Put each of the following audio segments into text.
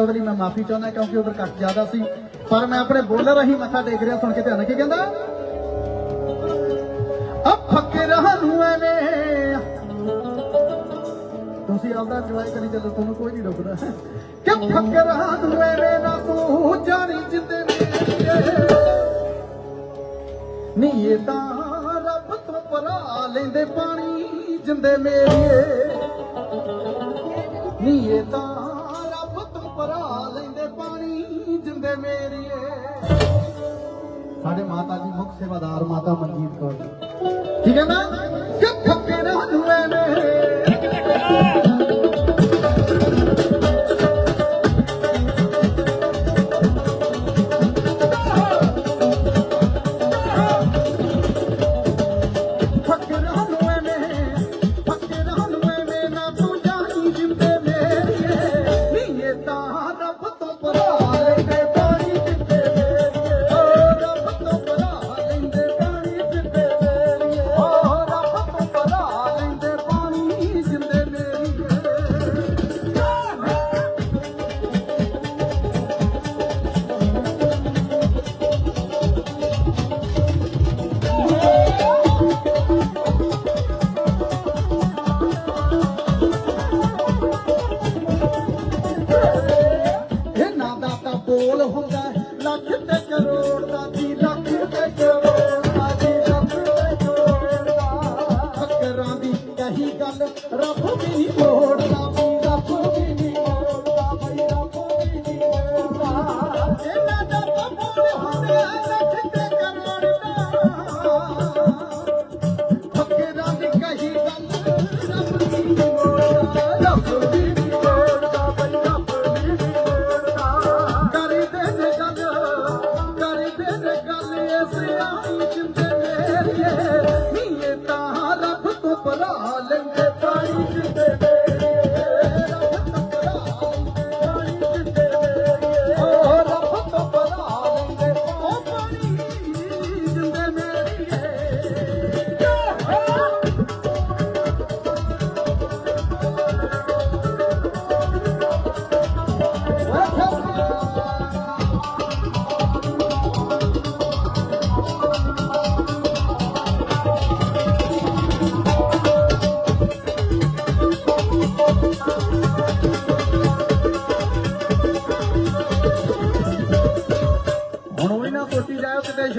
ਉਹਦੇ ਮੈਂ ਮਾਫੀ ਚਾਹੁੰਦਾ ਕਿਉਂਕਿ ਉਧਰ ਕੱਟ ਜ਼ਿਆਦਾ ਸੀ। ਪਰ ਮੈਂ ਆਪਣੇ ਬੋਲਰ ਰਾਹੀਂ ਮੱਥਾ ਟੇਕ ਰਿਹਾ, ਸੁਣ ਕੇ ਧਿਆਨ ਕੀ ਕਹਿੰਦਾ ਆ ਫਕਰਾਂ ਨੂੰ ਐਵੇਂ। ਤੁਸੀਂ ਆਪਦਾ ਜਵਾਈ ਕਰੀ ਚੱਲੋ, ਤੁਹਾਨੂੰ ਕੋਈ ਨਹੀਂ ਰੋਕਦਾ। ਕਿ ਫਕਰਾਂ ਨੂੰ ਐਵੇਂ ਨਾ ਤੂੰ ਜਾਣੀ ਜਿੰਦੇ ਮੇਰੇ ਨੀ ਇਹ ਤਾਂ ਰੱਬ ਤੋਂ ਪਰਾ ਲੈਂਦੇ ਪਾਣੀ ਜਿੰਦੇ ਮੇਰੀਏ। ਨੀ ਇਹ ਤਾਂ ਪਾਣੀ ਮੇਰੀਏ। ਸਾਡੇ ਮਾਤਾ ਜੀ ਮੁੱਖ ਸੇਵਾਦਾਰ ਮਾਤਾ ਮਨਜੀਤ ਕੌਰ ਠੀਕ ਹੈ ਨਾ? ਕਿ ਫੱਕੇ ਨਾ ਜੁਏ ਨੇ? ਹੁੰਦਾ। ਲੱਖ ਤੇ ਕਰੋੜ ਦਾ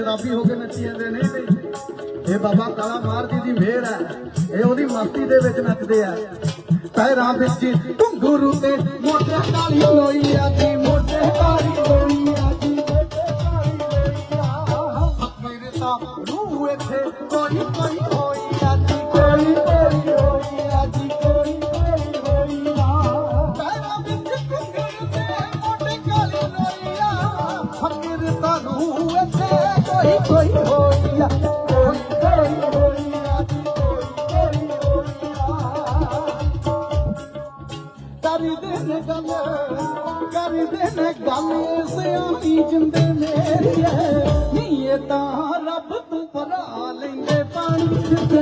ਸ਼ਰਾਬੀ ਹੋ ਕੇ ਨੱਚੀ ਜਾਂਦੇ ਨੇ। ਇਹ ਬਾਬਾ ਕਾਲਾ ਮਾਰ ਜੀ ਦੀ ਮਿਹਰ ਹੈ। ਇਹ ਉਹਦੀ ਮਸਤੀ ਦੇ ਵਿੱਚ ਨੱਚਦੇ ਆ। ਪੈਰਾਂ ਵਿੱਚ ਘੁੰਗਰੂ ਤੇ ਮੋਢੇ ਕਾਲੀ ਲੋਈ ਆ ਜੀ ਮੋਢੇ ਕਾਲੀ ਲੋਈ ਆ ਜੀ ਮੇਰੇ ਤਾਂ ਰੂਹ ਇੱਥੇ ਕੋਈ ਕਰਦੇ ਨੇ ਗੱਲ ਕਰਦੇ ਨੇ ਗੱਲ, ਸਿਆਣੀ ਜਿੰਦੇ ਮੇਰੀਏ। ਨੀ ਇਹ ਤਾਂ ਰੱਬ ਤੋਂ ਪਰਾ ਲੈਂਦੇ ਪਾਣੀ ਜਿੰਦੇ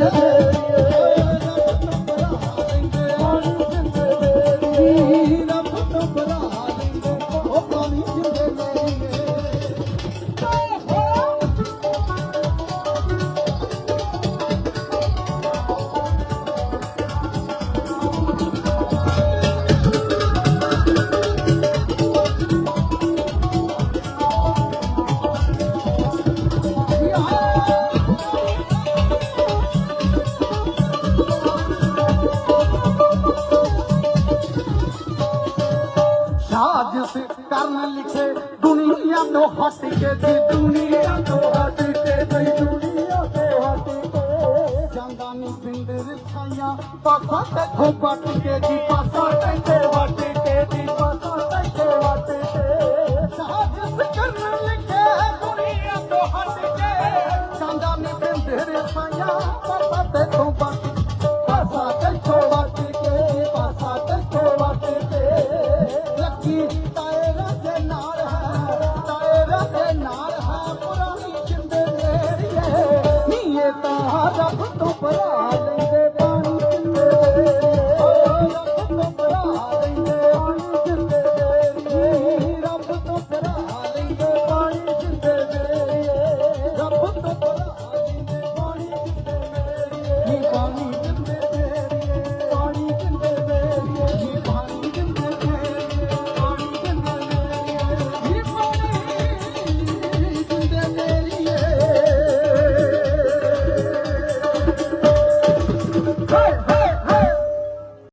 ਸਾਜ਼ਿਸ਼ ਕਰਨ ਲਿਖੇ ਦੁਨੀਆ ਤੋਂ ਹਟ ਕੇ ਦੀ ਦੁਨੀਆ ਤੋਂ ਹਟ ਕੇ ਦੀ ਦੁਨੀਆ ਤੋਂ ਹਟ ਕੇ। ਜਾਂਦਾ ਨਹੀਂ ਪਿੰਡ ਰਸਾਈਆਂ, ਪਾਸਾ ਤੇ ਵੱਟ ਕੇ ਦੀ ਪਾਸਾ ਤੇ ਤਾਂ ਰੱਬ ਤੋਂ ਪਰਾ। ਨੀ ਪਾਣੀ